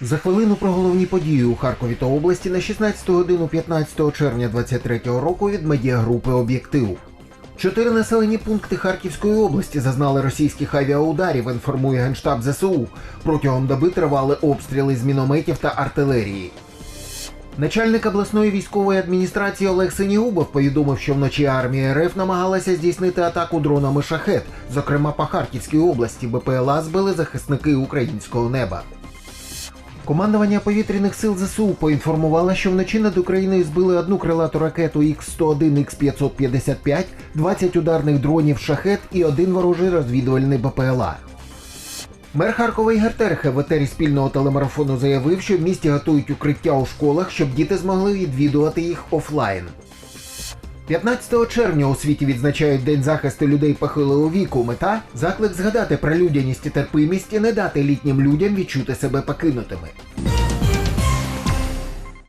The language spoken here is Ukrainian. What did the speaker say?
За хвилину про головні події у Харкові та області на 16 годину 15 червня 2023 року від медіагрупи Об'єктив. Чотири населені пункти Харківської області зазнали російських авіаударів, інформує генштаб ЗСУ. Протягом доби тривали обстріли з мінометів та артилерії. Начальник обласної військової адміністрації Олег Синігубов повідомив, що вночі армія РФ намагалася здійснити атаку дронами шахет. Зокрема, по Харківській області БПЛА збили захисники українського неба. Командування повітряних сил ЗСУ поінформувало, що вночі над Україною збили одну крилату ракету Х-101, Х-555, 20 ударних дронів шахет і один ворожий розвідувальний БПЛА. Мер Харкова Ігор Терехе в етері спільного телемарафону заявив, що в місті готують укриття у школах, щоб діти змогли відвідувати їх офлайн. 15 червня у світі відзначають День захисту людей похилого віку. Мета заклик згадати про людяність і терпимість і не дати літнім людям відчути себе покинутими.